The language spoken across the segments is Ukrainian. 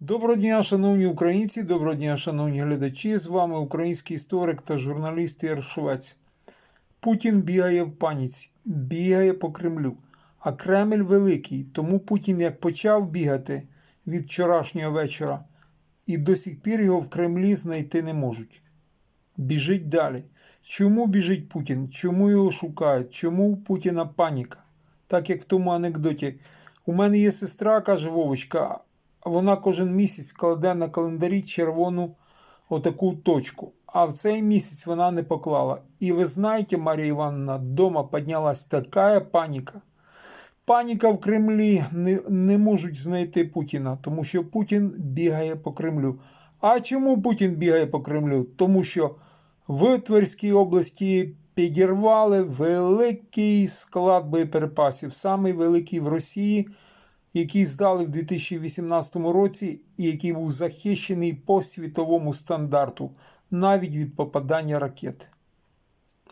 Доброго дня, шановні українці, доброго дня, шановні глядачі. З вами український історик та журналіст Ігор Швець. Путін бігає в паніці, бігає по Кремлю. А Кремль великий, тому Путін як почав бігати від вчорашнього вечора, і до сих пір його в Кремлі знайти не можуть. Біжить далі. Чому біжить Путін? Чому його шукають? Чому у Путіна паніка? Так як в тому анекдоті. У мене є сестра, каже Вовочка, вона кожен місяць кладе на календарі червону отаку точку. А в цей місяць вона не поклала. І ви знаєте, Марія Івановна, дома піднялась така паніка. Паніка в Кремлі не, не можуть знайти Путіна, тому що Путін бігає по Кремлю. А чому Путін бігає по Кремлю? Тому що в Тверській області підірвали великий склад боєприпасів, самий великий в Росії, який здали в 2018 році і який був захищений по світовому стандарту, навіть від попадання ракет.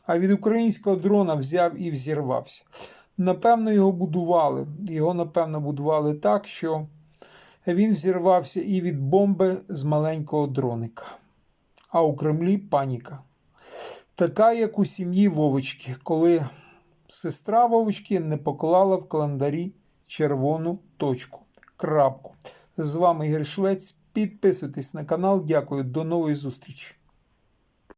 А від українського дрона взяв і взірвався. Напевно, його будували. Його, напевно, будували так, що він взірвався і від бомби з маленького дроника. А у Кремлі паніка. Така, як у сім'ї Вовочки, коли сестра Вовочки не поклала в календарі червону точку. Крапку. З вами Ігор Швець. Підписуйтесь на канал. Дякую. До нової зустрічі.